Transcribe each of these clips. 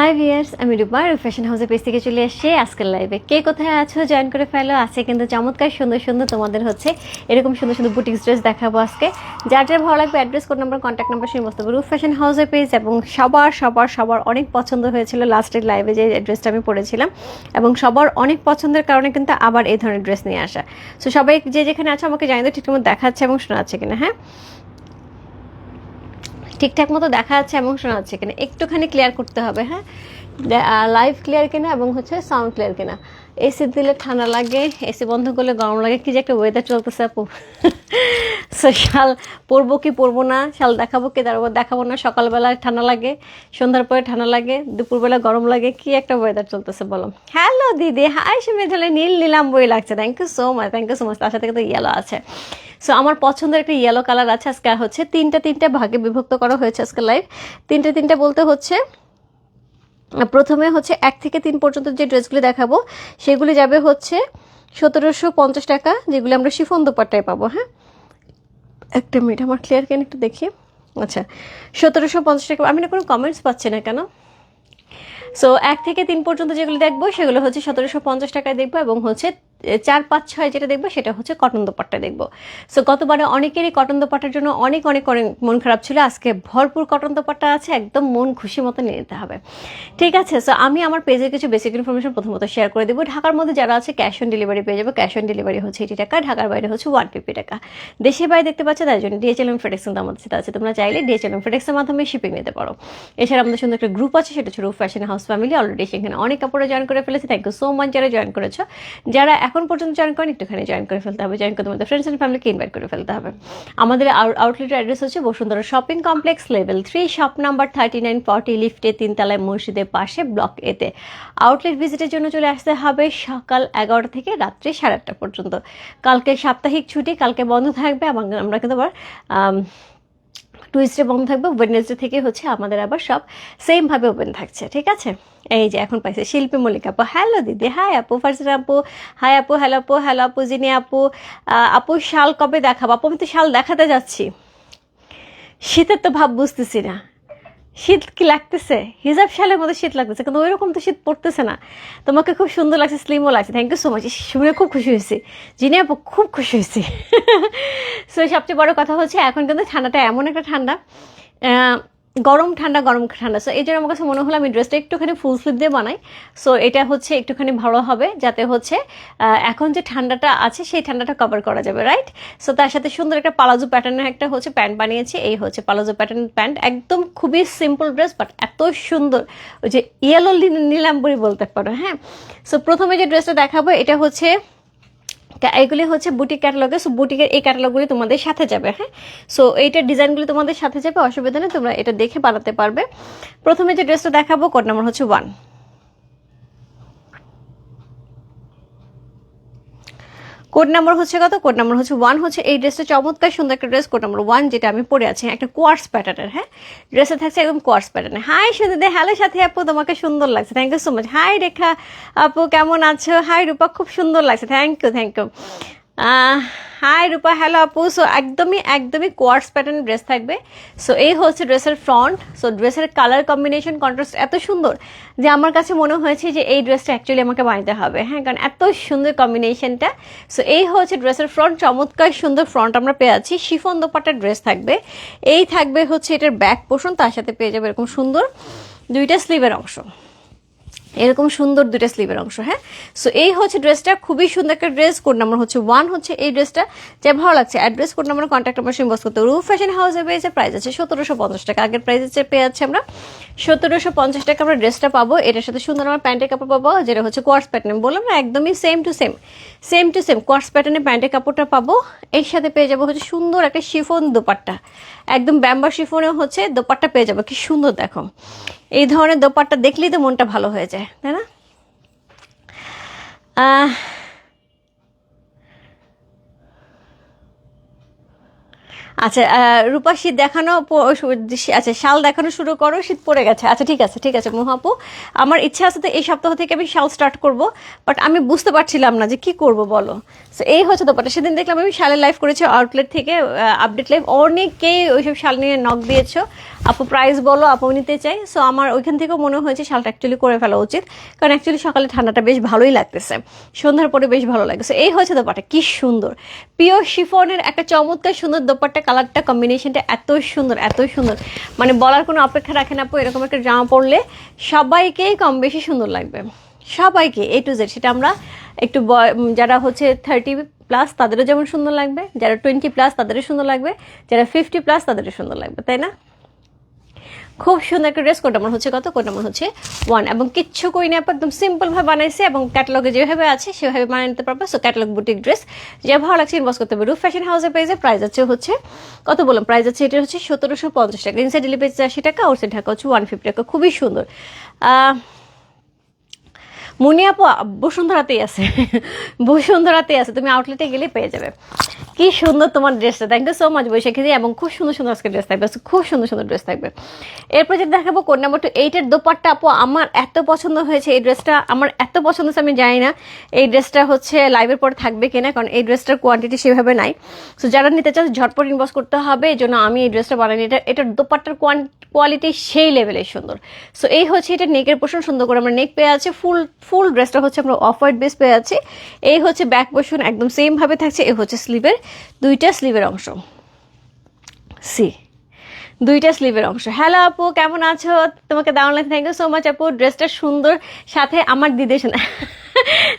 High viewers আমি রূপা fashion হাউসের page থেকে চলে এসেছি। আজকের লাইভে কে কোথায় আছো? জয়েন করে ফেলো। আছে কিন্তু চমৎকার, সুন্দর সুন্দর তোমাদের হচ্ছে এরকম সুন্দর সুন্দর বুটিক্স ড্রেস দেখাবো আজকে। যার যার ভালো লাগবে address code number contact number সেই মস্ত রূপ ফ্যাশন হাউসের পেজ এবং সবার সবার সবার অনেক পছন্দ হয়েছিল লাস্টের লাইভে যে ড্রেসটা আমি পরেছিলাম এবং সবার অনেক পছন্দের কারণে কিন্তু আবার এই ধরনের ড্রেস নিয়ে আসা। সো সবাই যে যেখানে আছে আমাকে জানিয়ে ঠিক মতো দেখাচ্ছে এবং শোনাচ্ছে কিনা হ্যাঁ? ঠিকঠাক মতো দেখা যাচ্ছে এবং শোনা যাচ্ছে কিনা। একটুখানি ক্লিয়ার করতে হবে হ্যাঁ? লাইভ ক্লিয়ার কিনা এবং হচ্ছে সাউন্ড ক্লিয়ার কিনা। এসি দিলে ঠান্ডা লাগে, এসি বন্ধ করলে গরম লাগে। কি যে একটা ওয়েদার চলতেছে আপু। সো শাল পরবো কি পরবো না, শাল দেখাবো কি তারপর দেখাবো না। সকালবেলা ঠান্ডা লাগে, সন্ধ্যার পরে ঠান্ডা লাগে, দুপুরবেলা গরম লাগে। কি একটা ওয়েদার চলতেছে বলো। হ্যালো দিদি। হাই সুমি তাহলে নীল নীলাম বই লাগছে। Thank you so much thank you so much তার সাথে কিন্তু ইয়েলো আছে। সো আমার পছন্দের একটা ইয়েলো কালার আছে। আজকে হচ্ছে তিনটা তিনটা ভাগে বিভক্ত করা হয়েছে আজকে লাইভ তিনটা তিনটা বলতে হচ্ছে প্রথমে হচ্ছে এক থেকে তিন পর্যন্ত যে ড্রেসগুলি দেখাবো, সেগুলি যাবে হচ্ছে সতেরোশো পঞ্চাশ টাকা, যেগুলি আমরা শিফন দোপাট্টায় পাবো হ্যাঁ? একটা মিনিট, আমার ক্লিয়ার কেন একটু দেখি। আচ্ছা সতেরোশো পঞ্চাশ টাকা, আমি না কোনো কমেন্টস পাচ্ছি না কেন? সো এক থেকে তিন পর্যন্ত যেগুলি দেখব, সেগুলো হচ্ছে সতেরোশো পঞ্চাশ টাকায় দেখব এবং হচ্ছে চার, পাঁচ, ছয় যেটা দেখব সেটা হচ্ছে কটন দোপাট্টা দেখব। সো গতবারে অনেকেরই কটন দোপাট্টার জন্য অনেক অনেক অনেক মন খারাপ ছিল। আজকে ভরপুর কটন দোপাট্টা আছে, একদম মন খুশি মতো নিয়ে নিতে হবে। ঠিক আছে সো আমি আমার পেজের কিছু বেসিক ইনফরমেশন প্রথমত শেয়ার করে দেবো। ঢাকার মধ্যে যারা আছে ক্যাশ অন ডেলিভারি পেয়ে যাবে। ক্যাশ অন ডেলিভারি হচ্ছে এইটি টাকা, ঢাকার বাইরে হচ্ছে ওয়ান ফিফটি টাকা। দেশের বাইরে দেখতে পাচ্ছে, তার জন্য ডিএচএল এম ফেডেক্স কিন্তু আমাদের আছে। তোমরা চাইলে ডিএচএল এম ফেডেক্সের মাধ্যমে শিপিং নিতে পারো। এছাড়া আমাদের সুন্দর একটা গ্রুপ আছে, সেটা রূপ ফ্যাশন হাউস ফ্যামিলি অলরেডি সেখানে অনেক কাপড়ে জয়েন করে ফেলেছে। থ্যাংক ইউ সো মাচ যারা জয়েন করেছ। যারা এখন পর্যন্ত জয়েন করেন, একটুখানি জয়েন করে ফেলতে হবে। জয়েন করে তোমাদের ফ্রেন্ডস অ্যান্ড ফ্যামিলিকে ইনভাইট করে ফেলতে হবে। আমাদের আউটলেটের অ্যাড্রেস হচ্ছে Bashundhara shopping complex level three shop number thirty nine forty লিফটে তিনতলায় মসজিদের পাশে ব্লক এতে আউটলেট ভিজিটের জন্য চলে আসতে হবে সকাল এগারোটা থেকে রাত্রি সাড়ে আটটা পর্যন্ত। কালকে সাপ্তাহিক ছুটি, কালকে বন্ধ থাকবে, এবং আমরা কিন্তু আবার টুইসডে বন্ধ থাকবে ওয়েডনেসডে থেকে হচ্ছে আমাদের আবার সব সেমভাবে ওপেন থাকছে, ঠিক আছে? এই যে এখন পাইছে শিল্পী মল্লিক আপু। হ্যালো দিদি হাই আপু ফার্সিন আপু। হাই আপু হ্যালো আপু হ্যালো আপু, জিনি আপু। আপু, শাল কবে দেখাবো? আপু, আমি তো শাল দেখাতে যাচ্ছি। শীতের তো ভাব বুঝতেছি না। শীত কি লাগতেছে? হিজাব শালের মধ্যে শীত লাগতেছে, কিন্তু ওই রকম তো শীত পড়তেছে না। তোমাকে খুব সুন্দর লাগছে, স্লিমও লাগছে। থ্যাংক ইউ সো মাচ শুনে খুব খুশি হয়েছি। জিনে আপু, খুব খুশি হয়েছি। সো সবচেয়ে বড় কথা হচ্ছে, এখন কিন্তু ঠান্ডাটা এমন একটা ঠান্ডা। গরম, ঠান্ডা গরম, ঠান্ডা। সো এই জন্য আমার কাছে মনে হলো আমি ড্রেসটা একটুখানি ফুল স্লিভ দিয়ে বানাই। সো এটা হচ্ছে একটুখানি ভালো হবে, যাতে হচ্ছে এখন যে ঠান্ডাটা আছে, সেই ঠান্ডাটা কভার করা যাবে রাইট সো তার সাথে সুন্দর একটা পালাজো প্যাটার্নের একটা হচ্ছে প্যান্ট বানিয়েছি। এই হচ্ছে পালাজো প্যাটার্ন প্যান্ট একদম খুবই সিম্পল ড্রেস বাট এত সুন্দর। ওই যে ইয়েলো নীলাম্বরি বলতে পারো হ্যাঁ? সো প্রথমে যে ড্রেসটা দেখাবো, এটা হচ্ছে এগুলি হচ্ছে বুটিক ক্যাটালগে সো বুটিকের এই ক্যাটালগুলি তোমাদের সাথে যাবে হ্যাঁ? সো এইটার ডিজাইনগুলি তোমাদের সাথে যাবে, অসুবিধা নেই, তোমরা এটা দেখে বানাতে পারবে। প্রথমে যে ড্রেসটা দেখাবো কোড নাম্বার হচ্ছে ওয়ান কোড নাম্বার হচ্ছে কত? কোড নাম্বার হচ্ছে ওয়ান হচ্ছে এই ড্রেসটা চমৎকার, সুন্দর একটা ড্রেস কোড নাম্বার ওয়ান যেটা আমি পরে আছি। একটা কোয়ার্স প্যাটার্নের হ্যাঁ? ড্রেসে থাকছে একদম কোয়ার্স প্যাটার্নে হাই সুন্দর হ্যালো সাথে আপু, তোমাকে সুন্দর লাগছে। Thank you so much hi Rekha আপু, কেমন আছো? হাই রূপা, খুব সুন্দর লাগছে। Thank you thank you hi Rupa hello আপু। সো একদমই একদমই কোয়ার্স প্যাটার্ন ড্রেস থাকবে। সো এই হচ্ছে ড্রেসের ফ্রন্ট সো ড্রেসের কালার কম্বিনেশন কন্ট্রাস্ট এত সুন্দর যে আমার কাছে মনে হয়েছে যে এই ড্রেসটা অ্যাকচুয়ালি আমাকে বানাতে হবে। হ্যাঁ কারণ এত সুন্দর কম্বিনেশনটা সো এই হচ্ছে ড্রেসের ফ্রন্ট চমৎকার সুন্দর ফ্রন্ট আমরা পেয়ে আছি শিফন দোপাটার ড্রেস থাকবে। এই থাকবে হচ্ছে এটার ব্যাক পোর্শন তার সাথে পেয়ে যাবে এরকম সুন্দর দুইটা স্লিভের অংশ। এরকম সুন্দর দুইটা স্লিভের অংশ হ্যাঁ? সো এই হচ্ছে ড্রেসটা, খুবই সুন্দর একটা ড্রেস। কোড নাম্বার হচ্ছে ওয়ান হচ্ছে এই ড্রেসটা। যে ভালো লাগছে address code number contact number সঙ্গে বস করতে রুফ ফ্যাশন হাউসে পেয়েছে প্রাইস আছে সতেরোশো পঞ্চাশ টাকা। আগের প্রাইস পেয়ে যাচ্ছে আমরা সতেরোশো পঞ্চাশ টাকা আমরা ড্রেসটা পাবো। এটার সাথে সুন্দর আমার প্যান্টের কাপড় পাবো, যেটা হচ্ছে কোয়ার্স প্যাটার্ন বললাম না, একদমই same to same same to same quartz প্যাটার্নে প্যান্টের কাপড়টা পাবো। এর সাথে পেয়ে যাব হচ্ছে সুন্দর একটা শিফন দোপাট্টা। একদম ব্যাম্বার শিফনে হচ্ছে দোপাট্টা পেয়ে যাব, কি সুন্দর দেখো। এই ধরনের দোপাট্টা দেখলেই তো মনটা ভালো হয়ে যায়, তাই না? আচ্ছা রূপা শীত দেখানো আচ্ছা শাল দেখানো শুরু করো, শীত পড়ে গেছে। আচ্ছা ঠিক আছে ঠিক আছে, মহাপু। আমার ইচ্ছা আছে তো এই সপ্তাহ থেকে আমি শাল স্টার্ট করব বাট আমি বুঝতে পারছিলাম না যে কি করব, বলো। তো এই হচ্ছে ব্যাপারটা। সেদিন দেখলাম আমি শালের লাইভ করেছি আউটলেট থেকে আপডেট লাইভ অনেকেই ওইসব শাল নিয়ে নক দিয়েছ। আপু প্রাইস বলো, আপু নিতে চাই। সো আমার ওইখান থেকেও মনে হয়েছে শালটা অ্যাকচুয়ালি করে ফেলা উচিত, কারণ অ্যাকচুয়ালি সকালে ঠান্ডাটা বেশ ভালোই লাগতেছে। সন্ধ্যার পরে বেশ ভালো লাগছে এই হচ্ছে দোপাটা কি সুন্দর। পিওর শিফনের একটা চমৎকার সুন্দর দোপাট্টা কালারটা কম্বিনেশনটা এত সুন্দর এত সুন্দর। মানে বলার কোনো অপেক্ষা রাখে না এরকম একটা জামা পরলে সবাইকেই কম বেশি সুন্দর লাগবে। সবাইকে এ টু জেড সেটা আমরা একটু যারা হচ্ছে থার্টি প্লাস তাদেরও যেমন সুন্দর লাগবে, যারা টোয়েন্টি প্লাস তাদেরও সুন্দর লাগবে, যারা ফিফটি প্লাস তাদেরও সুন্দর লাগবে, তাই না? খুব সুন্দর একটা ড্রেস কোনটা মনে হচ্ছে কত? কোনটা মনে হচ্ছে ওয়ান এবং কিচ্ছু করি না একদম সিম্পল ভাবে বানাইছে এবং ক্যাটালগে যেভাবে আছে, সেভাবে বানিয়ে নিতে পারবে। সো ক্যাটালগ বুটিক ড্রেস যে ভালো লাগছে ইনভাস করতে হবে রুফ ফ্যাশন হাউসের পেজে প্রাইস আছে হচ্ছে, কত বললাম? প্রাইস আছে এটা হচ্ছে সতেরোশো পঞ্চাশ টাকা। ইনসাইড ডেলিভারি আশি টাকা ওর সাইড ঢাকা হচ্ছে ওয়ান ফিফটি টাকা। খুবই সুন্দর। মুনিয়াপু বসুন্ধরাতেই আছে। বসুন্ধরাতেই আছে, তুমি আউটলেটে গেলে পেয়ে যাবে। কি সুন্দর তোমার ড্রেসটা থ্যাংক ইউ সো মাচ বৈশাখী দিয়ে এবং খুব সুন্দর সুন্দর আজকে ড্রেস থাকবে, খুব সুন্দর সুন্দর ড্রেস থাকবে। এরপর যেটা দেখাবো কোন নাম্বার টু এইটের দোপাট্টা আপু, আমার এত পছন্দ হয়েছে এই ড্রেসটা আমার এত পছন্দ হয়েছে, আমি জানি না এই ড্রেসটা হচ্ছে লাইভের পরে থাকবে কিনা, কারণ এই ড্রেসটার কোয়ান্টিটি সেভাবে নাই। সো যারা নিতে চান, ঝটপট ইনবক্স করতে হবে, এই জন্য আমি এই ড্রেসটা বানাইনি এটা এটার দোপাট্টার কোয়ালিটি সেই লেভেলের সুন্দর। সো এই হচ্ছে এটা নেকের পোষণ সুন্দর করে আমরা নেক পেয়ে আছে ফুল ফুল ড্রেসটা হচ্ছে আমরা অফ হোয়াইট বেস পেয়ে আছি এই হচ্ছে ব্যাক পোর্শন একদম সেমভাবে থাকছে এ হচ্ছে স্লিভের দুইটা স্লিভের অংশ। সি, দুইটা স্লিভের অংশ। হ্যালো আপু, কেমন আছো? তোমাকে দারুণ লাগছে। থ্যাংক ইউ সো মাচ আপু, ড্রেসটা সুন্দর, সাথে আমার দিদেশ না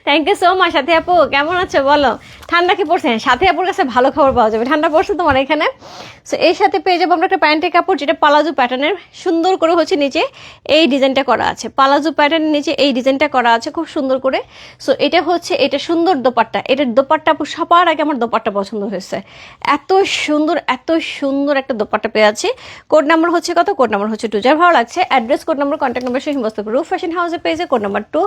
থ্যাংক ইউ সো মাচ সাথে আপু, কেমন আছো বলো? ঠান্ডা কি পড়ছে? হ্যাঁ, সাথে আপুর কাছে ভালো খবর পাওয়া যাবে। ঠান্ডা পড়ছে তোমার এখানে। সো এর সাথে পেয়ে যাব আমরা একটা প্যান্টের কাপড় যেটা পালাজু প্যাটার্নের সুন্দর করে হচ্ছে নিচে এই ডিজাইনটা করা আছে। পালাজু প্যাটার্নের নিচে এই ডিজাইনটা করা আছে খুব সুন্দর করে। সো এটা হচ্ছে এটা সুন্দর দোপাট্টা। এটার দোপাট্টা আপু সবার আগে আমার দোপাট্টা পছন্দ হয়েছে। এত সুন্দর এত সুন্দর একটা দোপাট্টা পেয়ে আছে। কোড নাম্বার হচ্ছে কত? কোড নাম্বার হচ্ছে টু যার ভালো লাগছে address code number contact number সেই সমস্ত রুফ ফ্যাশন হাউসে পেয়েছে কোড নাম্বার টু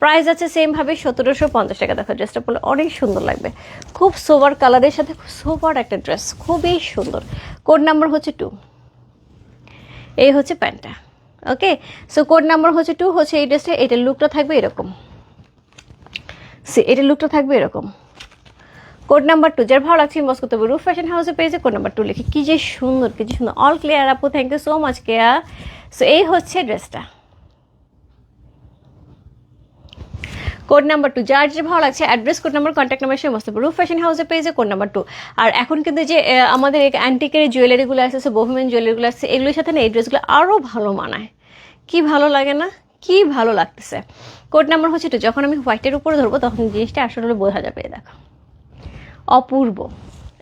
প্রাইস আছে সেমভাবে সতেরোশো পঞ্চাশ টাকা। দেখো ড্রেসটা পরলে অনেক সুন্দর লাগবে। খুব সোবার কালারের সাথে সোবার একটা ড্রেস, খুবই সুন্দর। কোড নাম্বার হচ্ছে টু এই হচ্ছে প্যান্টটা ওকে সো কোড নাম্বার হচ্ছে টু হচ্ছে এই ড্রেসটা, এটার লুকটা থাকবে এরকম। সি এটার লুকটা থাকবে এরকম। কোড নাম্বার টু যার ভালো লাগছে ইনবক্স করতে হবে। রুফ ফ্যাশন হাউসে পেয়েছে কোড নাম্বার টু লিখে। কি যে সুন্দর, কি যে সুন্দর। অল ক্লিয়ার আপু thank you so much Keya so এই হচ্ছে ড্রেসটা। কোড নাম্বার টু যার যে ভালো লাগছে address code number contact number সমস্ত রুফ ফ্যাশন হাউসে পেয়েছে কোড নাম্বার টু আর এখন কিন্তু যে আমাদের অ্যান্টিকের জুয়েলারিগুলো আসছে বহুমেন জুয়েলারিগুলো আসছে এগুলোর সাথে না এই ড্রেসগুলো আরও ভালো মানায়। কি ভালো লাগে না? কি ভালো লাগতেছে? কোড নাম্বার হচ্ছে টু যখন আমি হোয়াইটের উপরে ধরবো, তখন জিনিসটা আসলে বোঝা যাবে দেখো। অপূর্ব,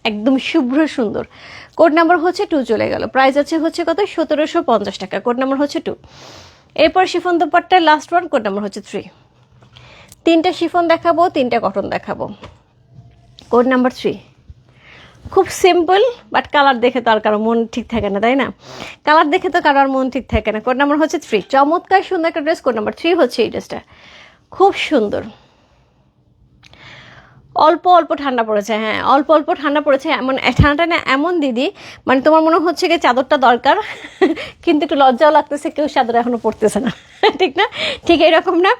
একদম শুভ্র সুন্দর। কোড নাম্বার হচ্ছে টু চলে গেল। প্রাইস আছে হচ্ছে কত? সতেরোশো পঞ্চাশ টাকা। কোড নাম্বার হচ্ছে টু এরপর শিফন দোপাট্টার লাস্ট ওয়ান কোড নাম্বার হচ্ছে থ্রি তিনটা শিফন দেখাবো, তিনটা কটন দেখাবো। Code number three. খুব সিম্পল, বাট কালার দেখে তো আর কারও মন ঠিক থাকে না, তাই না? কালার দেখে তো কারোর মন ঠিক থাকে না। কোড নাম্বার হচ্ছে থ্রি। চমৎকার, সুন্দর একটা ড্রেস, কোড নাম্বার থ্রি হচ্ছে এই ড্রেসটা। খুব সুন্দর। অল্প অল্প ঠান্ডা পড়েছে হ্যাঁ অল্প অল্প ঠান্ডা পড়েছে। এমন, ঠান্ডাটা না এমন দিদি মানে তোমার মনে হচ্ছে কি চাদরটা দরকার, কিন্তু একটু লজ্জাও লাগতেছে, কেউ চাদর এখনও পড়তেছে না। ঠিক না? ঠিক এরকম না।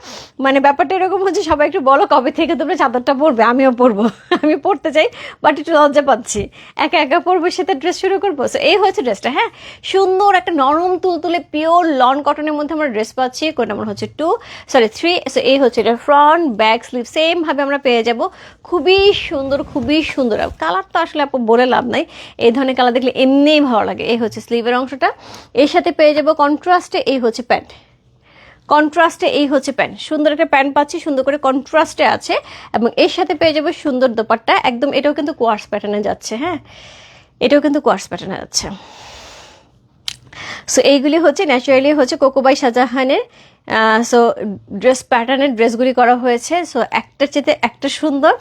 মানে ব্যাপারটা এরকম হচ্ছে, সবাই একটু বলো কবে থেকে তোমরা চাদরটা পরবে? আমিও পরবো। আমি পড়তে চাই বাট একটু লজ্জা পাচ্ছি। একা একা পরবো সাথে ড্রেস শুরু করব। সো এই হচ্ছে ড্রেসটা হ্যাঁ? সুন্দর একটা নরম তুলতুলে পিওর লন কটনের মধ্যে আমরা ড্রেস পাচ্ছি। কোন নাম্বার হচ্ছে টু সরি থ্রি সো এই হচ্ছে এটা ফ্রন্ট ব্যাক স্লিভ সেম ভাবে আমরা পেয়ে যাব। খুবই সুন্দর খুবই সুন্দর। কালার তো আসলে আপু বলে লাভ নাই। এই ধরনের কালার দেখলে এমনিই ভালো লাগে। এই হচ্ছে স্লিভের অংশটা। এর সাথে পেয়ে যাব কন্ট্রাস্টে এই হচ্ছে প্যান্ট কন্ট্রাস্টে এই হচ্ছে প্যান্ট সুন্দর একটা প্যান্ট পাচ্ছি, সুন্দর করে কন্ট্রাস্টে আছে এবং এর সাথে পেয়ে যাব সুন্দর দোপাট্টা। একদম এটাও কিন্তু কোয়ার্স প্যাটার্নে যাচ্ছে হ্যাঁ? এটাও কিন্তু কোয়ার্স প্যাটার্নে যাচ্ছে। সো এইগুলি হচ্ছে ন্যাচারালি হচ্ছে কোকোবাই শাহজাহানের সো ড্রেস প্যাটার্নের ড্রেসগুলি করা হয়েছে সো একটার চেতে একটা সুন্দর।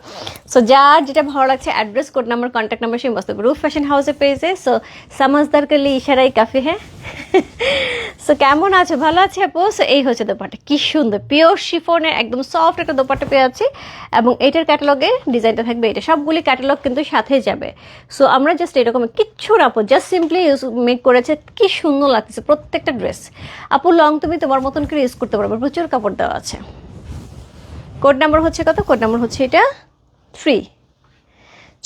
সো যার যেটা ভালো লাগছে address code number contact number সেই মস্ত রুফ ফ্যাশন হাউসে পেয়েছে সো সমাজদার করলে ইশারাই কাফি হ্যাঁ? সো কেমন আছো? ভালো আছে আপু? সো এই হচ্ছে দোপাটা কি সুন্দর। পিওর শিফনের একদম সফট একটা দোপাটা পেয়ে আছি এবং এটার ক্যাটালগে ডিজাইনটা থাকবে। এটা সবগুলি ক্যাটালগ কিন্তু সাথে যাবে। সো আমরা জাস্ট এরকম কিচ্ছু না আপু জাস্ট সিম্পলি ইউজ মেক করেছে। কি সুন্দর লাগতেছে প্রত্যেকটা ড্রেস আপু লং তুমি তোমার মতন করে করতে পারবে। প্রচুর কাপড় দেওয়া আছে। কোড নাম্বার হচ্ছে কত? কোড নাম্বার হচ্ছে এটা থ্রি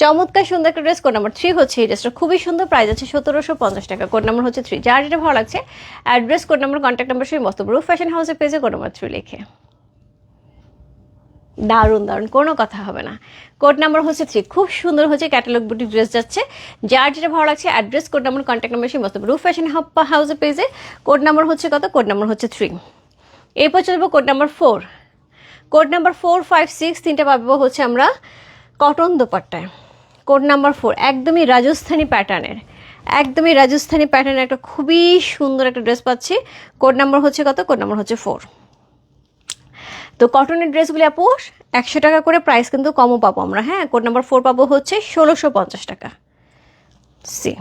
চমৎকার সুন্দর একটা ড্রেস কোড নাম্বার থ্রি হচ্ছে এই ড্রেসটা খুবই সুন্দর প্রাইস আছে সতেরোশো পঞ্চাশ টাকা। কোড নাম্বার হচ্ছে থ্রি যার যেটা ভালো লাগছে address code number contact number সেই মস্ত রুফ ফ্যাশন হাউসে পেজে কোড নাম্বার থ্রি লিখে। দারুণ দারুণ। কোনো কথা হবে না। কোড নাম্বার হচ্ছে থ্রি খুব সুন্দর হচ্ছে ক্যাটালগ বুটি ড্রেস যাচ্ছে। যার যেটা ভালো লাগছে address code number contact number সেই মস্ত রুফ ফ্যাশন হাউসে পেজে কোড নাম্বার হচ্ছে কত? কোড নাম্বার হচ্ছে থ্রি এরপর চলবো code number four. Code number four, five, six তিনটা পাবো হচ্ছে আমরা কটন দোপাট্টায়। কোড নাম্বার ফোর, একদমই রাজস্থানি প্যাটার্নের। একদমই রাজস্থানি প্যাটার্নের একটা খুবই সুন্দর একটা ড্রেস পাচ্ছি। কোড নাম্বার হচ্ছে কত? কোড নাম্বার হচ্ছে ফোর। তো কটনের ড্রেসগুলি আপু, একশো টাকা করে প্রাইস কিন্তু কমও পাবো আমরা হ্যাঁ? কোড নাম্বার ফোর পাবো হচ্ছে ষোলোশো পঞ্চাশ টাকা। সি।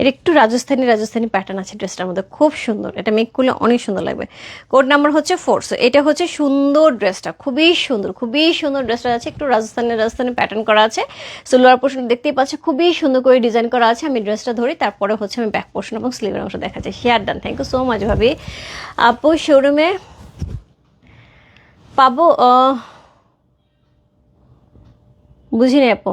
এর একটু রাজস্থানি রাজস্থানি প্যাটার্ন আছে ড্রেসটার মধ্যে। খুব সুন্দর। এটা মেক করলে অনেক সুন্দর লাগবে। কোড নাম্বার হচ্ছে ফোর সো এটা হচ্ছে সুন্দর ড্রেসটা খুবই সুন্দর খুবই সুন্দর ড্রেসটা আছে। একটু রাজস্থানি রাজস্থানি প্যাটার্ন করা আছে। সো লোয়ার পোর্শন দেখতেই পাচ্ছে, খুবই সুন্দর করে ডিজাইন করা আছে। আমি ড্রেসটা ধরি, তারপরে হচ্ছে আমি ব্যাক পোর্শন এবং স্লিভের অংশ দেখাচ্ছি। Share done thank you so much ভাবি। আপু শোরুমে পাবো বুঝিনি আপু।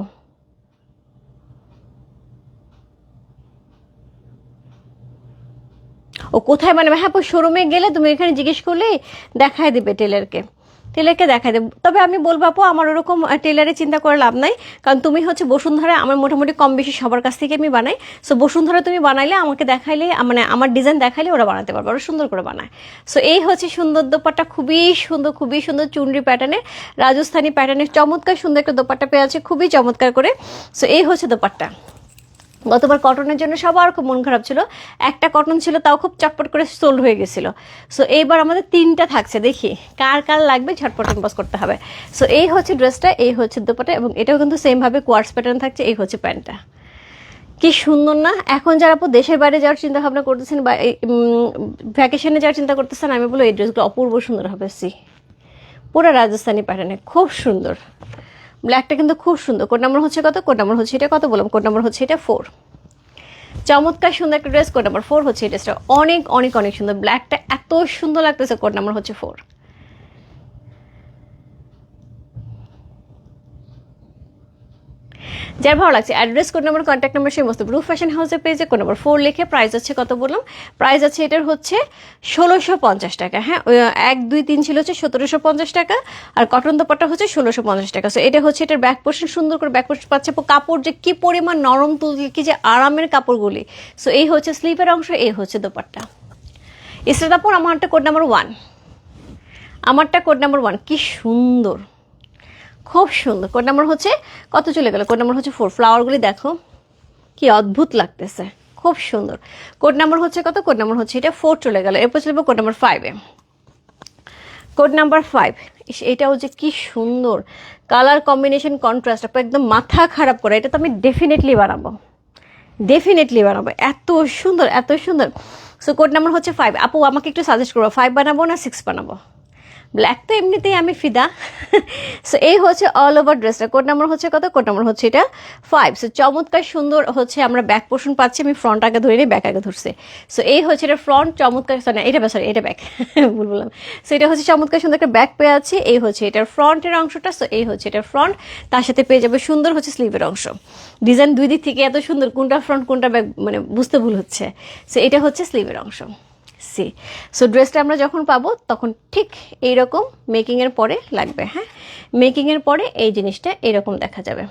ও কোথায়? মানে হ্যাঁ শোরুমে গেলে তুমি এখানে জিজ্ঞেস করলেই দেখায় দেবে টেলারকে টেলারকে দেখায় দেবে। তবে আমি বলব, আপু, আমার ওরকম টেলারে চিন্তা করে লাভ নাই। কারণ তুমি হচ্ছে বসুন্ধরা, আমার মোটামুটি কম বেশি সবার কাছ থেকে আমি বানাই। সো বসুন্ধরা তুমি বানাইলে আমাকে দেখাইলে মানে আমার ডিজাইন দেখাইলে ওরা বানাতে পারবে, ওরা সুন্দর করে বানায়। সো এই হচ্ছে সুন্দর দোপাট্টা, খুবই সুন্দর খুবই সুন্দর চুনরি প্যাটার্নে রাজস্থানী প্যাটার্নের চমৎকার সুন্দর একটা দোপাট্টা পেয়ে আছে খুবই চমৎকার করে। সো এই হচ্ছে দোপাট্টা। গতবার কটনের জন্য সবার খুব মন খারাপ ছিল। একটা কটন ছিল, তাও খুব চটপট করে সোল্ড হয়ে গেছিল। সো এইবার আমাদের তিনটা থাকছে, দেখি কার কার লাগবে, ঝটপট ইম্পোজ করতে হবে। সো এই হচ্ছে ড্রেসটা এই হচ্ছে দোপাটা এবং এটাও কিন্তু সেমভাবে কোয়ার্স প্যাটার্ন থাকছে, এই হচ্ছে প্যান্টটা। কি সুন্দর না? এখন যারা আপু দেশের বাইরে যাওয়ার চিন্তা ভাবনা করতেছেন বা ভ্যাকেশনে যাওয়ার চিন্তা করতেছেন, আমি বলব এই ড্রেসগুলো অপূর্ব সুন্দর হবে সি পুরো রাজস্থানি প্যাটার্নে খুব সুন্দর। ব্ল্যাকটা কিন্তু খুব সুন্দর। কোড নাম্বার হচ্ছে কত? কোড নাম্বার হচ্ছে এটা কত বললাম? কোড নাম্বার হচ্ছে এটা ফোর চমৎকার সুন্দর একটা ড্রেস কোড নাম্বার ফোর হচ্ছে এই ড্রেসটা অনেক অনেক অনেক সুন্দর। ব্ল্যাকটা এত সুন্দর লাগতেছে কোড নাম্বার হচ্ছে ফোর যার ভালো লাগছে। Address code number contact number সেই মস্ত ব্রু ফ্যাশন হাউসের পেজে কোড নাম্বার ফোর লিখে প্রাইস আছে কত বললাম? প্রাইস আছে এটার হচ্ছে ষোলোশো পঞ্চাশ টাকা। হ্যাঁ এক, দুই, তিন ছিল হচ্ছে সতেরোশো পঞ্চাশ টাকা আর কটন দোপাট্টা হচ্ছে ষোলোশো পঞ্চাশ টাকা। সো এটা হচ্ছে এটার ব্যাক পোর্শন সুন্দর করে ব্যাক পোর্শন পাচ্ছে কাপড় যে কি পরিমাণ নরম তুল কি যে আরামের কাপড়গুলি। সো এই হচ্ছে স্লিপের অংশ, এই হচ্ছে দোপাট্টা। ইসরাতাপুর আমারটা কোড নাম্বার ওয়ান আমারটা কোড নাম্বার ওয়ান কি সুন্দর। খুব সুন্দর। কোড নাম্বার হচ্ছে, কত চলে গেল? কোড নাম্বার হচ্ছে ফোর ফ্লাওয়ারগুলি দেখো, কি অদ্ভুত লাগতেছে। খুব সুন্দর। কোড নাম্বার হচ্ছে কত? কোড নাম্বার হচ্ছে এটা ফোর চলে গেল। এরপর চলবে কোড নাম্বার ফাইভে কোড নাম্বার ফাইভ এটাও যে কি সুন্দর। কালার কম্বিনেশন কন্ট্রাস্ট একদম মাথা খারাপ করে, এটা তো আমি ডেফিনেটলি বানাবো। ডেফিনেটলি বানাবো। এত সুন্দর এত সুন্দর। সো কোড নাম্বার হচ্ছে ফাইভ আপু, আমাকে একটু সাজেস্ট করব ফাইভ বানাবো না সিক্স বানাবো? ব্ল্যাক তো এমনিতেই আমি ফিদা। সো এই হচ্ছে অল ওভার ড্রেসটা কোড নাম্বার হচ্ছে কত? কোড নাম্বার হচ্ছে এটা ফাইভ সো চমৎকার সুন্দর হচ্ছে আমরা ব্যাক পোর্শন পাচ্ছি। আমি ফ্রন্ট আগে ধরে নিই ব্যাক আগে ধরছে। সো এই হচ্ছে এটা ফ্রন্ট চমৎকার না, এটা সরি এটা ব্যাক ভুল বললাম। সো এটা হচ্ছে চমৎকার সুন্দর একটা ব্যাক পেয়ে আছে। এই হচ্ছে এটার ফ্রন্টের অংশটা। সো এই হচ্ছে এটার ফ্রন্ট তার সাথে পেয়ে যাবে সুন্দর হচ্ছে স্লিভের অংশ। ডিজাইন দুই দিক থেকে এত সুন্দর কোনটা ফ্রন্ট কোনটা ব্যাক মানে বুঝতে ভুল হচ্ছে। সো এটা হচ্ছে স্লিভের অংশ। সি। সো ড্রেসটা আমরা যখন পাবো, তখন ঠিক এই এইরকম মেকিংয়ের পরে লাগবে হ্যাঁ? মেকিংয়ের পরে এই জিনিসটা এরকম দেখা যাবে।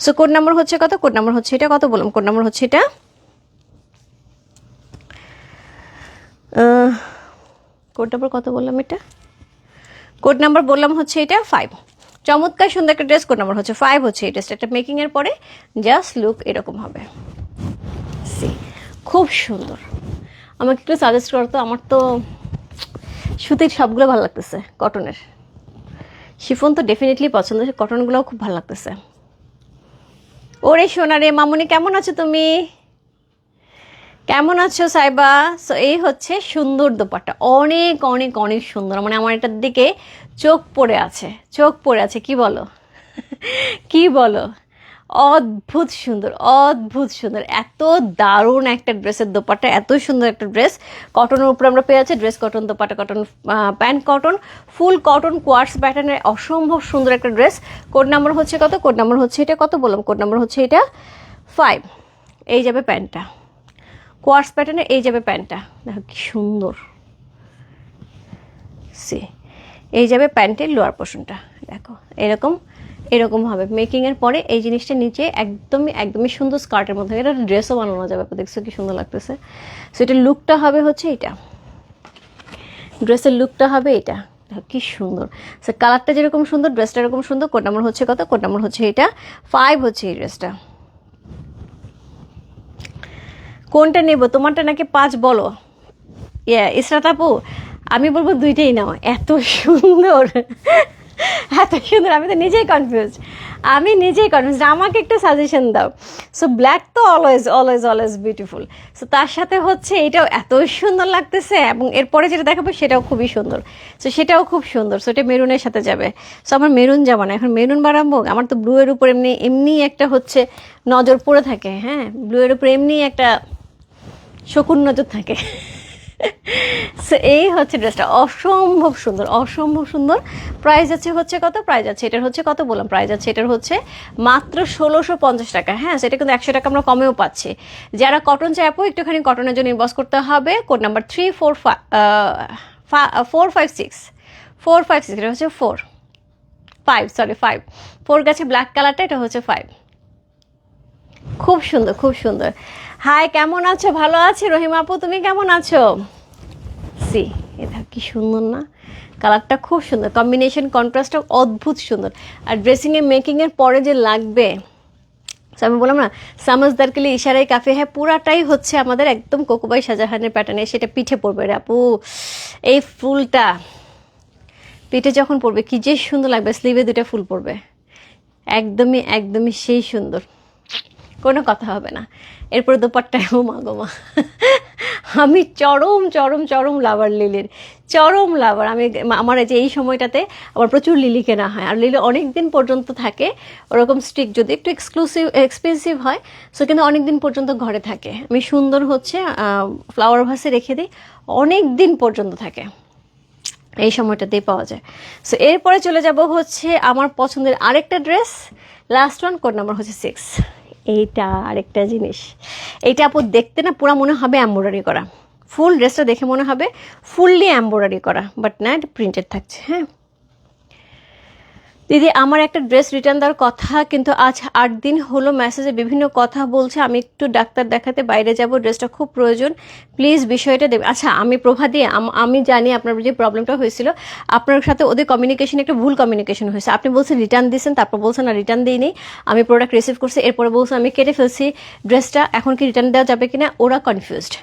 সো কোড নাম্বার হচ্ছে কত? কোড নাম্বার হচ্ছে এটা কত বললাম? কোড নাম্বার হচ্ছে এটা কোড নাম্বার কত বললাম এটা? কোড নাম্বার বললাম হচ্ছে এটা ফাইভ চমৎকার সুন্দর একটা ড্রেস কোড নাম্বার হচ্ছে ফাইভ হচ্ছে এই ড্রেসটা একটা মেকিংয়ের পরে জাস্ট লুক এরকম হবে। সি। খুব সুন্দর। আমাকে একটু সাজেস্ট করতো আমার তো সুতির সবগুলো ভালো লাগতেছে কটনের শিফন তো ডেফিনেটলি পছন্দ কটনগুলোও খুব ভালো লাগতেছে। ওরে সোনা রে মামুনি, কেমন আছো তুমি? কেমন আছো সাইবা? সো এই হচ্ছে সুন্দর দোপাট্টা। অনেক অনেক অনেক সুন্দর। মানে আমার এটার দিকে চোখ পড়ে আছে, চোখ পড়ে আছে, কি বলো? কি বলো? অদ্ভুত সুন্দর অদ্ভুত সুন্দর। এত দারুণ একটা ড্রেসের দোপাটা এত সুন্দর একটা ড্রেস। কটনের উপরে আমরা পেয়ে আছি dress cotton dupatta cotton pant cotton, full cotton, quartz প্যাটার্নের অসম্ভব সুন্দর একটা ড্রেস। কোড নাম্বার হচ্ছে কত? কোড নাম্বার হচ্ছে এটা কত বললাম? কোড নাম্বার হচ্ছে এটা ফাইভ এই যাবে প্যান্টটা। কোয়ার্স প্যাটার্নের এই যাবে প্যান্টটা। দেখো কি সুন্দর। সি এই যাবে প্যান্টের লোয়ার পোর্শনটা। দেখো, এরকম এরকম হবে। মেকিংয়ের পরে এই জিনিসটা নিচে একদমই একদমই সুন্দর স্কার্টের মধ্যে এটা ড্রেসও বানানো যাবে। দেখছ কি সুন্দর লাগতেছে। সো এটার লুকটা হবে হচ্ছে এটা। ড্রেসের লুকটা হবে এটা। কি সুন্দর। সো কালারটা যেরকম সুন্দর ড্রেসটা এরকম সুন্দর কোড নাম্বার হচ্ছে কত? কোড নাম্বার হচ্ছে এটা। ফাইভ হচ্ছে এই ড্রেসটা কোনটা নেব? তোমারটা নাকি পাঁচ বলো। ইয়া ইসরাত আপু, আমি বলব দুইটাই নাও। এত সুন্দর। এত সুন্দর, আমি তো নিজেই কনফিউজ আমি নিজেই কনফিউজ আমাকে একটা সাজেশন দাও। সো ব্ল্যাক তো always always always beautiful so তার সাথে হচ্ছে এটাও এত সুন্দর লাগতেছে এবং এরপরে যেটা দেখাবো সেটাও খুবই সুন্দর। সো সেটাও খুব সুন্দর। সো এটা মেরুনের সাথে যাবে। সো আমার মেরুন যাব না। এখন মেরুন বাড়াবো আমার তো ব্লু এর উপর এমনি এমনি একটা হচ্ছে নজর পড়ে থাকে। হ্যাঁ ব্লু এর উপর এমনি একটা শকুন নজর থাকে। সো এই হচ্ছে ড্রেসটা অসম্ভব সুন্দর অসম্ভব সুন্দর। প্রাইস আছে হচ্ছে কত? প্রাইস আছে এটার হচ্ছে কত বললাম? প্রাইস আছে এটার হচ্ছে মাত্র ষোলোশো পঞ্চাশ টাকা। হ্যাঁ সেটা কিন্তু একশো টাকা আমরা কমেও পাচ্ছি। যারা কটন চাইপো একটুখানি কটনের জন্য ইনবক্স করতে হবে। Code number three four four five six four five six এটা হচ্ছে four five sorry five four গেছে ব্ল্যাক কালারটা এটা হচ্ছে ফাইভ খুব সুন্দর খুব সুন্দর। হাই কেমন আছো? ভালো আছি? রহিম আপু, তুমি কেমন আছো? সি এটা কি সুন্দর না? কালারটা খুব সুন্দর। কম্বিনেশন কন্ট্রাস্টটা অদ্ভুত সুন্দর। আর ড্রেসিংয়ে মেকিংয়ের পরে যে লাগবে আমি বললাম না সামজদার কেলে ইশারাই কাফে হ্যাঁ পুরাটাই হচ্ছে আমাদের একদম কোকুবাই শাহজাহানের প্যাটার্নে সেটা পিঠে পড়বে রে আপু। এই ফুলটা, পিঠে যখন পড়বে, কি যে সুন্দর লাগবে স্লিভে দুটা ফুল পড়বে। একদমই একদমই সেই সুন্দর। কোনো কথা হবে না। এরপরে দোপাট্টায়, ও মা গো আমি চরম চরম চরম লাভার লিলির, চরম লাভার আমি আমার যে, এই সময়টাতে আমার প্রচুর লিলি কেনা হয়। আর লিলি অনেক দিন পর্যন্ত থাকে, ওরকম স্টিক যদি একটু এক্সক্লুসিভ এক্সপেন্সিভ হয় সো কিন্তু অনেক দিন পর্যন্ত ঘরে থাকে। আমি সুন্দর হচ্ছে ফ্লাওয়ার ভাসে রেখে দিই অনেক দিন পর্যন্ত থাকে। এই সময়টাতেই পাওয়া যায়। সো এরপরে চলে যাব হচ্ছে আমার পছন্দের আরেকটা dress last one code number হচ্ছে সিক্স এইটা আরেকটা জিনিস। এইটা আপু দেখতে না পুরো মনে হবে এম্ব্রয়ডারি করা। ফুল ড্রেসটা দেখে মনে হবে ফুললি এম্ব্রয়ডারি করা বাট না, এটা প্রিন্টেড থাকছে হ্যাঁ? দিদি, আমার একটা ড্রেস রিটার্ন দেওয়ার কথা, কিন্তু আজ আট দিন হলো মেসেজে বিভিন্ন কথা বলছে। আমি একটু ডাক্তার দেখাতে বাইরে যাব ড্রেসটা খুব প্রয়োজন। প্লিজ বিষয়টা দেবে আচ্ছা আমি প্রভাদি দিয়ে আমি জানি আপনার যে প্রবলেমটা হয়েছিল। আপনার সাথে ওদের কমিউনিকেশন একটা ভুল কমিউনিকেশন হয়েছে। আপনি বলছেন রিটার্ন দিয়েছেন, তারপর বলছেন না রিটার্ন দিইনি। আমি প্রোডাক্ট রিসিভ করছি, এরপরে বলছেন আমি কেটে ফেলছি ড্রেসটা এখন কি রিটার্ন দেওয়া যাবে কিনা? ওরা কনফিউজড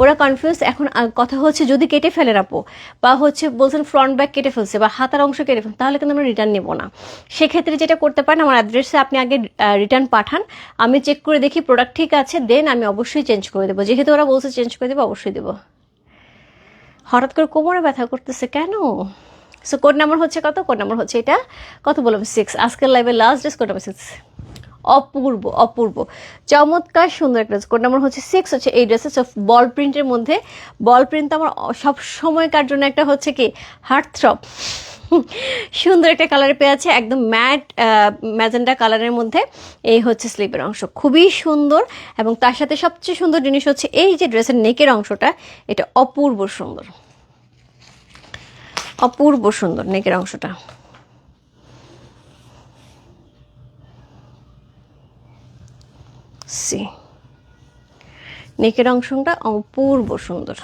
ওরা কনফিউজ এখন কথা হচ্ছে যদি কেটে ফেলে রাপো বা হচ্ছে বলছেন ফ্রন্ট ব্যাক কেটে ফেলছে, বা হাতার অংশ কেটে ফেলছে, তাহলে কিন্তু আমরা রিটার্ন নেব না। সেক্ষেত্রে যেটা করতে পারেন, আমার অ্যাড্রেসে আপনি আগে রিটার্ন পাঠান, আমি চেক করে দেখি প্রোডাক্ট ঠিক আছে দেন আমি অবশ্যই চেঞ্জ করে দেবো। যেহেতু ওরা বলছে চেঞ্জ করে দেবো, অবশ্যই দেবো। হঠাৎ করে কোমরে ব্যথা করতেছে কেন? সো কোড নাম্বার হচ্ছে কত? কোড নাম্বার হচ্ছে এটা? কত বললাম? সিক্স আজকের লাইভে last dress code number six অপূর্ব অপূর্ব। চমৎকার, সুন্দর একটা কোড নাম্বার হচ্ছে সিক্স হচ্ছে এই ড্রেসের বল প্রিন্টের মধ্যে বল প্রিন্ট তো আমার সব সময়কার জন্য একটা হচ্ছে কি হার্ট থ্রপ সুন্দর একটা কালারে পেয়ে আছে, একদম ম্যাট ম্যাজেন্ডা কালারের মধ্যে। এই হচ্ছে স্লিপের অংশ। খুবই সুন্দর এবং তার সাথে সবচেয়ে সুন্দর জিনিস হচ্ছে এই যে ড্রেসের নেকের অংশটা, এটা অপূর্ব সুন্দর। অপূর্ব সুন্দর নেকের অংশটা। সি। নেকের অংশটা অপূর্ব সুন্দর।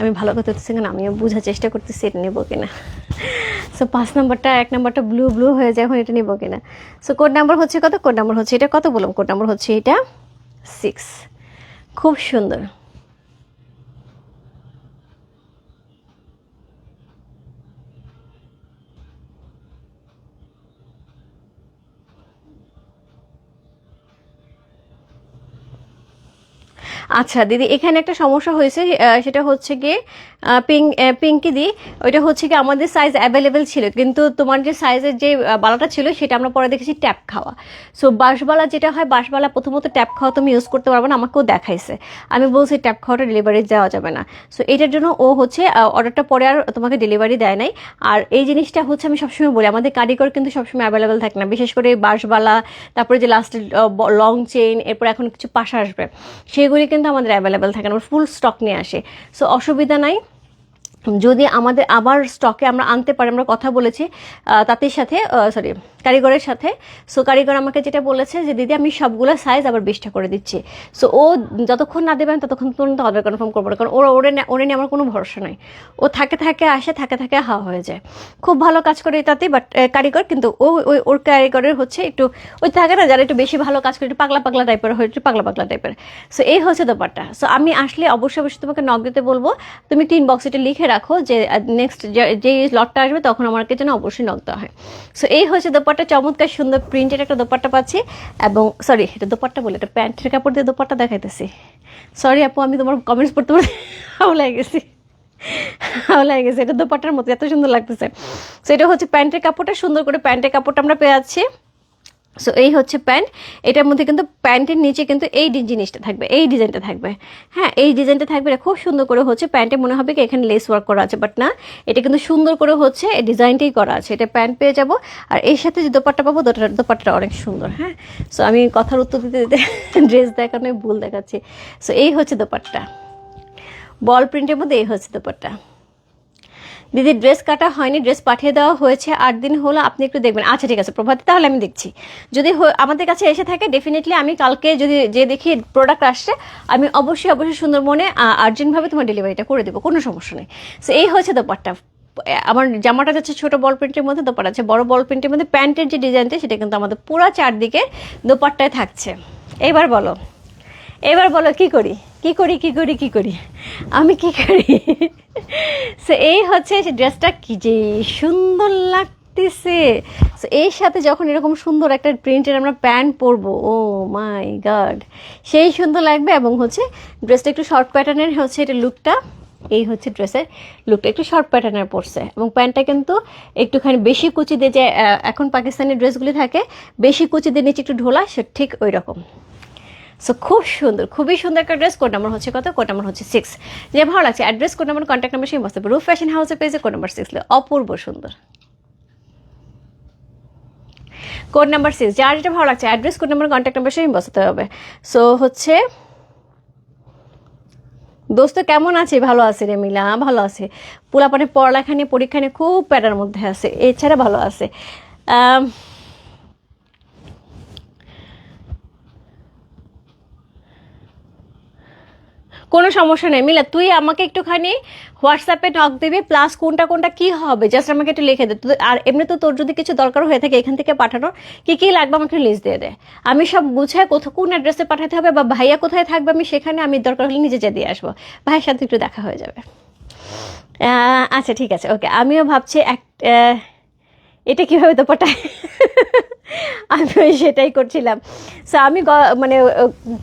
আমি ভালো কথা হচ্ছে কেন? আমিও বোঝার চেষ্টা করতেছি এটা নেব কিনা। সো পাঁচ নাম্বারটা, এক নাম্বারটা ব্লু ব্লু হয়ে যায়, এখন এটা নেব কিনা? সো কোড নাম্বার হচ্ছে কত? কোড নাম্বার হচ্ছে এটা কত বললাম? কোড নাম্বার হচ্ছে এটা সিক্স খুব সুন্দর। আচ্ছা দিদি, এখানে একটা সমস্যা হয়েছে সেটা হচ্ছে গিয়ে পিঙ্ক পিঙ্কি দি, ওইটা হচ্ছে কি আমাদের সাইজ অ্যাভেলেবেল ছিল, কিন্তু তোমার যে সাইজের যে বালাটা ছিল, সেটা আমরা পরে দেখেছি ট্যাপ খাওয়া। সো বাঁশবালা যেটা হয়, বাঁশবালা প্রথমত ট্যাপ খাওয়া তুমি ইউজ করতে পারবে না, আমাকেও দেখাইছে। আমি বলছি ট্যাপ খাওয়াটা ডেলিভারি দেওয়া যাবে না। সো এটার জন্য ও হচ্ছে অর্ডারটা পরে আর তোমাকে ডেলিভারি দেয় নাই। আর এই জিনিসটা হচ্ছে আমি সবসময় বলি, আমাদের কারিগর কিন্তু সবসময় অ্যাভেলেবেল থাকে না, বিশেষ করে বাঁশবালা, তারপরে যে লাস্টের লং চেইন এরপর এখন কিছু পাশা আসবে, সেগুলি কিন্তু আমাদের অ্যাভেলেবেল থাকে না ফুল স্টক নিয়ে আসে। সো অসুবিধা নাই। যদি আমাদের আবার স্টকে আমরা আনতে পারি, আমরা কথা বলেছি তাদের সাথে সরি কারিগরের সাথে। সো কারিগর আমাকে যেটা বলেছে যে, দিদি, আমি সবগুলো সাইজ আবার বিশটা করে দিচ্ছি। সো ও যতক্ষণ না দেবেন ততক্ষণ পর্যন্ত অর্ডার কনফার্ম করব না। কারণ ওর, ওরে ওরে নিয়ে আমার কোনো ভরসা নাই। ও থাকে থাকে, আসে, থাকে থাকে, হাওয়া হয়ে যায়। খুব ভালো কাজ করে তাতে বাট কারিগর, কিন্তু ও ওই ওর কারিগরের হচ্ছে একটু, ওই থাকে না, যারা একটু বেশি ভালো কাজ করে, একটু পাগলা পাগলা টাইপের হয়, একটু পাগলা পাগলা টাইপের সো এই হচ্ছে ব্যাপারটা। সো আমি আসলে অবশ্যই অবশ্যই তোমাকে নক দিতে বলব। তুমি একটু ইনবক্স এটা লিখে রাখো যে নেক্সট যে লটটা আসবে তখন আমাকে যেন অবশ্যই নক দেওয়া হয়। সো এই হচ্ছে দোপাট্টা। চমৎকার সুন্দর প্রিন্টের একটা দোপাট্টা পাচ্ছি। এবং সরি এটা দোপাট্টা বলে, এটা প্যান্টের কাপড় দিয়ে দোপাট্টা দেখাইতেছি। সরি আপু, আমি তোমার কমেন্টস পড়তে পড়তে হাওলায় গেছি। হাওলায় গেছে। এটা দোপাট্টার মতো, এত সুন্দর লাগতেছে। সো এটা হচ্ছে প্যান্টের কাপড়টা। সুন্দর করে প্যান্টের কাপড়টা আমরা পেয়ে যাচ্ছি। সো এই হচ্ছে প্যান্ট। এটার মধ্যে কিন্তু প্যান্টের নিচে কিন্তু এই জিনিসটা থাকবে, এই ডিজাইনটা থাকবে। হ্যাঁ এই ডিজাইনটা থাকবে এটা খুব সুন্দর করে হচ্ছে প্যান্টে মনে হবে কি এখানে লেস ওয়ার্ক করা আছে বাট না, এটা কিন্তু সুন্দর করে হচ্ছে এই ডিজাইনটাই করা আছে। এটা প্যান্ট পেয়ে যাব, আর এর সাথে যে দোপাট্টা পাবো, দোপাট্টা দোপাট্টাটা অনেক সুন্দর হ্যাঁ। সো আমি কথার উত্তর দিতে দিতে ড্রেস দেখানো ভুল দেখাচ্ছি। সো এই হচ্ছে দোপাট্টা। বল প্রিন্টের মধ্যে এই হচ্ছে দোপাট্টা। দিদি ড্রেস কাটা হয়নি ড্রেস পাঠিয়ে দেওয়া হয়েছে, আট দিন হলো, আপনি একটু দেখবেন। আচ্ছা ঠিক আছে, প্রভাতী, তাহলে আমি দেখছি। যদি আমাদের কাছে এসে থাকে ডেফিনেটলি আমি কালকে যদি, যে দেখি প্রোডাক্ট আসছে, আমি অবশ্যই অবশ্যই সুন্দরবনে আর্জেন্টভাবে তোমার ডেলিভারিটা করে দেবো, কোনো সমস্যা নেই। সো এই হয়েছে দোপাট্টা। আমার জামাটা যাচ্ছে ছোট বল প্রিন্টের মধ্যে, দোপাট্টা আছে বড় বল প্রিন্টের মধ্যে, প্যান্টের যে ডিজাইনটা সেটা কিন্তু আমাদের পুরো চারদিকে দোপাট্টায় থাকছে। এবার বলো এবার বলো, কি করি? কি করি কি করি কি করি? আমি কি করি? সো এই হচ্ছে ড্রেসটা কি যে সুন্দর লাগতেছে। সো এর সাথে যখন এরকম সুন্দর একটা প্রিন্টের আমরা প্যান্ট পরবো, ও মাই গড, সেই সুন্দর লাগবে। এবং হচ্ছে ড্রেসটা একটু শর্ট প্যাটার্নের হচ্ছে এটা লুকটা, এই হচ্ছে ড্রেসের লুকটা একটু শর্ট প্যাটার্নের পড়ছে এবং প্যান্টটা কিন্তু একটুখানি বেশি কুচি দিয়ে যে এখন পাকিস্তানি ড্রেসগুলি থাকে, বেশি কুচি দিয়ে নিচে একটু ঢোলা, সে ঠিক ওই রকম সো খুব সুন্দর, খুবই সুন্দর একটা ড্রেস কোড নাম্বার হচ্ছে কত? কোড নাম্বার হচ্ছে সিক্স যে ভালো লাগছে address code number contact number সেই বসতে রুফ ফ্যাশন হাউসে পেয়েছে কোড নাম্বার সিক্স অপূর্ব সুন্দর। কোড নাম্বার সিক্স যার যেটা ভালো লাগছে address code number contact number সেই বসাতে হবে। সো হচ্ছে, দোস্ত কেমন আছে? ভালো আছে রে মিলা, ভালো আছে। পোলাপানে পড়ালেখা নিয়ে, পরীক্ষা নিয়ে খুব প্যাটার মধ্যে আছে। এছাড়া ভালো আছে। কোনো সমস্যা নেই। মিলা, তুই আমাকে একটুখানি হোয়াটসঅ্যাপে নক দিবি প্লাস কোনটা কোনটা কি হবে? জাস্ট আমাকে একটু লিখে দে। আর এমনি তো তোর যদি কিছু দরকার হয়ে থাকে এখান থেকে পাঠানোর, কি কি লাগবে আমাকে লিস্ট দিয়ে দে। আমি সব গুছায় কোথাও কোন অ্যাড্রেসে পাঠাতে হবে বা ভাইয়া কোথায় থাকবে আমি সেখানে আমি দরকার হলে নিজে যেয়ে দিয়ে আসব। ভাইয়ের সাথে একটু দেখা হয়ে যাবে। আচ্ছা ঠিক আছে ওকে আমিও ভাবছি এক এটা কীভাবে তো পটায়? আমি সেটাই করছিলাম। সো আমি মানে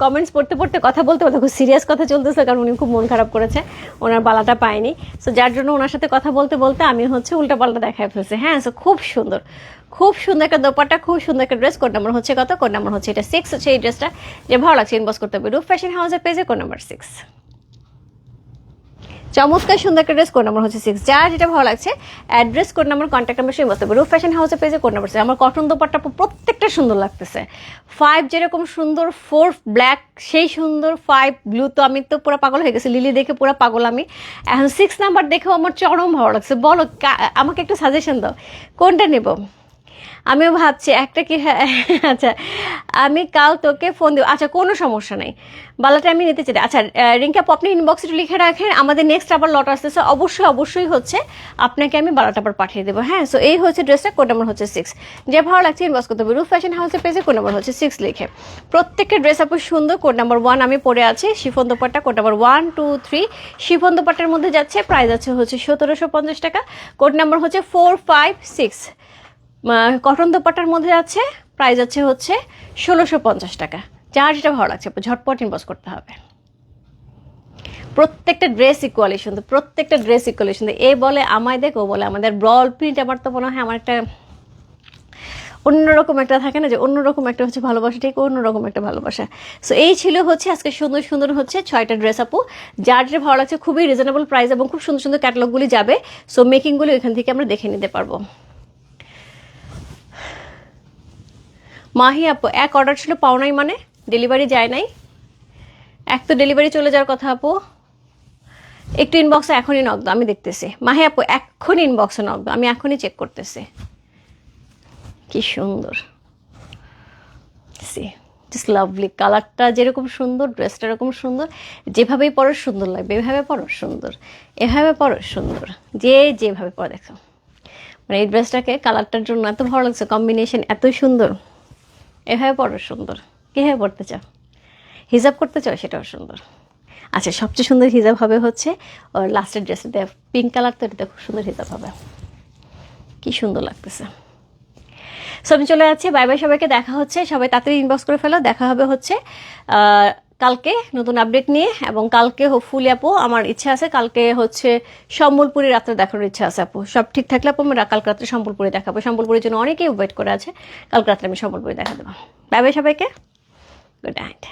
কমেন্টস পড়তে পড়তে কথা বলতে বলতে খুব সিরিয়াস কথা চলতেছে, কারণ উনি খুব মন খারাপ করেছে, ওনার বালাটা পায়নি। সো যার জন্য ওনার সাথে কথা বলতে বলতে আমি হচ্ছে উল্টা পাল্টা দেখায় ফেলছি। হ্যাঁ সো খুব সুন্দর। খুব সুন্দর একটা দোপাটা খুব সুন্দর একটা ড্রেস কোড নাম্বার হচ্ছে কত? কোড নাম্বার হচ্ছে এটা সিক্স হচ্ছে এই ড্রেসটা যে ভালো লাগছে ইনবক্স করতে হবে। রুফ ফ্যাশন হাউসের পেজে কোড নাম্বার সিক্স চমৎকার সুন্দর একটা ড্রেস কোড নাম্বার হচ্ছে সিক্স যার যেটা ভালো লাগছে address code number contact number সেই বসতে রুফ ফ্যাশন হাউসে পেজে কোড নাম্বার আমার কটন দোপাট্টা প্রত্যেকটা সুন্দর লাগতেছে। ফাইভ যেরকম সুন্দর ফোর ব্ল্যাক সেই সুন্দর ফাইভ ব্লু তো আমি তো পুরো পাগল হয়ে গেছি। লিলি দেখে পুরো পাগল আমি। এখন সিক্স নাম্বার দেখেও আমার চরম ভালো লাগছে। বলো আমাকে একটু সাজেশন দাও। কোনটা নেব? আমিও ভাবছি একটা কি হ্যাঁ, আচ্ছা আমি কাল তোকে ফোন দেবো। আচ্ছা কোনো সমস্যা নেই। বালাটা আমি নিতে চাই। আচ্ছা রিঙ্কা আপু, আপনি ইনবক্সে একটু লিখে রাখেন। আমাদের নেক্সট আবার লট আসতেছে। অবশ্যই অবশ্যই হচ্ছে আপনাকে আমি বালাটা আবার পাঠিয়ে দেবো হ্যাঁ? সো এই হচ্ছে ড্রেসটা কোড নাম্বার হচ্ছে সিক্স যে ভালো লাগছে ইনবক্স করতে হবে। রুফ ফ্যাশন হাউসের পেজে কোড নাম্বার হচ্ছে সিক্স লিখে। প্রত্যেকটা ড্রেস আপু সুন্দর কোড নাম্বার ওয়ান আমি পরে আছি। Chiffon dupatta code number one two three chiffon দোপাট্টার মধ্যে যাচ্ছে প্রাইস আছে হচ্ছে সতেরোশো পঞ্চাশ টাকা। কোড নাম্বার হচ্ছে ফোর ফাইভ সিক্স কটন দোপাট্টার মধ্যে যাচ্ছে প্রাইস আছে হচ্ছে ষোলোশো পঞ্চাশ টাকা। যার যেটা ভালো লাগছে ঝটপট ইনবক্স করতে হবে। প্রত্যেকটা ড্রেস ইকুয়ালি সুন্দর, প্রত্যেকটা ড্রেস ইকুয়ালি সুন্দর। এ বলে আমায় দেখ, ও বলে আমাদের ব্রল প্রিন্ট আমার তো মনে হয় আমার একটা অন্যরকম একটা থাকে না যে অন্যরকম একটা হচ্ছে ভালোবাসা, ঠিক অন্যরকম একটা ভালোবাসা। সো এই ছিল হচ্ছে আজকে সুন্দর সুন্দর হচ্ছে ছয়টা ড্রেস আপু। যার যেটা ভালো লাগছে, খুবই রিজনেবল প্রাইস এবং খুব সুন্দর সুন্দর ক্যাটালগুলি যাবে। সো মেকিংগুলি ওইখান থেকে আমরা দেখে নিতে পারব। মাহি আপু, এক অর্ডার ছিল পাও নাই মানে? ডেলিভারি যায় নাই? এক তো ডেলিভারি চলে যাওয়ার কথা আপু। একটু ইনবক্সে এখনই নক আমি দেখতেছি। মাহি আপু এখনই ইনবক্সে নক আমি এখনই চেক করতেছি। কি সুন্দর। সি জাস্ট লাভলি কালারটা যেরকম সুন্দর ড্রেসটা এরকম সুন্দর, যেভাবেই পরো সুন্দর লাগবে, এভাবে পরো সুন্দর, এভাবে পরো সুন্দর, যে যেভাবে পরো দেখো। মানে এই ড্রেসটাকে কালারটার জন্য এত ভালো লাগছে কম্বিনেশন এত সুন্দর। এভাবে পড়ো, সুন্দর। কীভাবে পড়তে চাও? হিজাব করতে চাও, সেটাও সুন্দর। আচ্ছা সবচেয়ে সুন্দর হিজাব হবে হচ্ছে ওর লাস্টের ড্রেসে ড্রেসটা পিঙ্ক কালার তো এটা খুব সুন্দর হিজাব হবে। কি সুন্দর লাগতেছে। সো চলে যাচ্ছে বাই বাই সবাইকে, দেখা হচ্ছে, সবাই তাড়াতাড়ি ইনবক্স করে ফেলো, দেখা হবে হচ্ছে কালকে নতুন আপডেট নিয়ে এবং কালকে হোপফুলি আপু, আমার ইচ্ছা আছে কালকে হচ্ছে সম্বলপুরি রাত্রে দেখানোর ইচ্ছা আছে আপু। সব ঠিক থাকলে আপু, আমরা কালকে রাত্রে সম্বলপুরি দেখাবো। সম্বলপুরির জন্য অনেকেই ওয়েট করে আছে। কালকে রাত্রে আমি সম্বলপুরি দেখা দেবো। বাই বাই সবাইকে। Good night